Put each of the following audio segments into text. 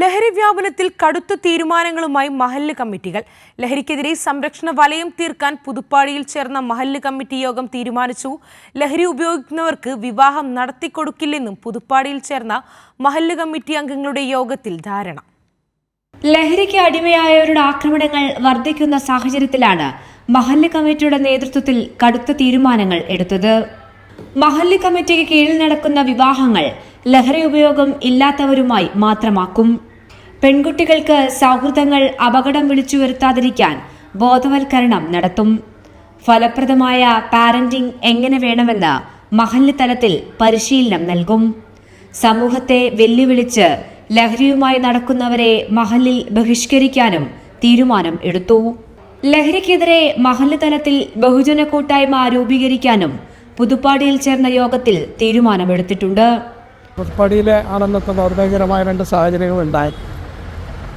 ലഹരി വ്യാപനത്തിൽ കടുത്ത തീരുമാനങ്ങളുമായി മഹല്ല് കമ്മിറ്റികൾ. ലഹരിക്കെതിരെ സംരക്ഷണ വലയം തീർക്കാൻ പുതുപ്പാടിയിൽ ചേർന്ന മഹല്ല് കമ്മിറ്റി യോഗം തീരുമാനിച്ചു. ലഹരി ഉപയോഗിക്കുന്നവർക്ക് വിവാഹം നടത്തിക്കൊടുക്കില്ലെന്നും പുതുപ്പാടിയിൽ ചേർന്ന മഹല്ല് കമ്മിറ്റി അംഗങ്ങളുടെ യോഗത്തിൽ ധാരണ. ലഹരിക്ക് അടിമയായവരുടെ ആക്രമണങ്ങൾ വർദ്ധിക്കുന്ന സാഹചര്യത്തിലാണ് മഹല്ല് കമ്മിറ്റിയുടെ നേതൃത്വത്തിൽ കടുത്ത തീരുമാനങ്ങൾ എടുത്തത്. മഹല്ല് കമ്മിറ്റിക്ക് കീഴിൽ നടക്കുന്ന വിവാഹങ്ങൾ ലഹരി ഉപയോഗം ഇല്ലാത്തവരുമായി മാത്രമാക്കും. പെൺകുട്ടികൾക്ക് സൗഹൃദങ്ങൾ അപകടം വിളിച്ചു വരുത്താതിരിക്കാൻ ബോധവൽക്കരണം നടത്തും. ഫലപ്രദമായ പാരന്റിംഗ് എങ്ങനെ വേണമെന്ന് മഹല്ല് തലത്തിൽ പരിശീലനം നൽകും. സമൂഹത്തെ വെല്ലുവിളിച്ച് ലഹരിയുമായി നടക്കുന്നവരെ മഹലിൽ ബഹിഷ്കരിക്കാനും തീരുമാനം എടുത്തു. ലഹരിക്കെതിരെ മഹല്ല് തലത്തിൽ ബഹുജന കൂട്ടായ്മ രൂപീകരിക്കാനും പുതുപ്പാടിയിൽ ചേർന്ന യോഗത്തിൽ തീരുമാനമെടുത്തിട്ടുണ്ട്. പുതുപ്പാടിയിലെ ആണെന്നത്തെ ദൗർഭാഗ്യകരമായ രണ്ട് സാഹചര്യങ്ങളുണ്ടായി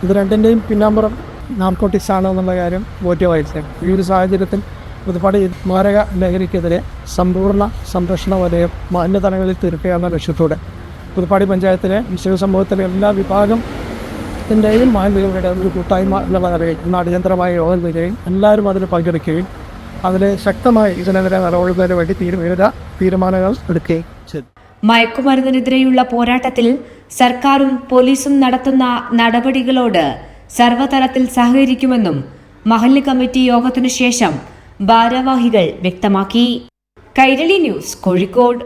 ഇത് രണ്ടിന്റെയും പിന്നാമ്പുറം നാർക്കോട്ടിക്സ് ആണ് എന്നുള്ള കാര്യം ബോധ്യമായിരിക്കും ഈ ഒരു സാഹചര്യത്തിൽ പുതുപ്പാടി മാരക ലഹരിക്കെതിരെ സമ്പൂർണ സംരക്ഷണ വലയം മാന്യതലങ്ങളിൽ തീർക്കുക എന്ന ലക്ഷ്യത്തോടെ പുതുപ്പാടി പഞ്ചായത്തിലെ വിശേഷ സമൂഹത്തിലെ എല്ലാ വിഭാഗത്തിന്റെയും മാലിന്യങ്ങളുടെ ഒരു കൂട്ടായ്മ എന്നുള്ള നിലയിൽ ഇന്ന് അടിയന്തരമായ യോഗം വരികയും എല്ലാവരും അതിൽ പങ്കെടുക്കുകയും അതിൽ ശക്തമായി ഇതിനെതിരെ നിലകൊള്ളുന്നതിന് വേണ്ടി തീരുമാന തീരുമാനങ്ങൾ എടുക്കുകയും ചെയ്തു. മയക്കുമരുന്നിനെതിരെയുള്ള പോരാട്ടത്തിൽ സർക്കാരും പോലീസും നടത്തുന്ന നടപടികളോട് സർവതലത്തിൽ സഹകരിക്കുമെന്നും മഹല്ല് കമ്മിറ്റി യോഗത്തിനു ശേഷം ഭാരവാഹികൾ വ്യക്തമാക്കി. കൈരളി ന്യൂസ് കോഴിക്കോട്.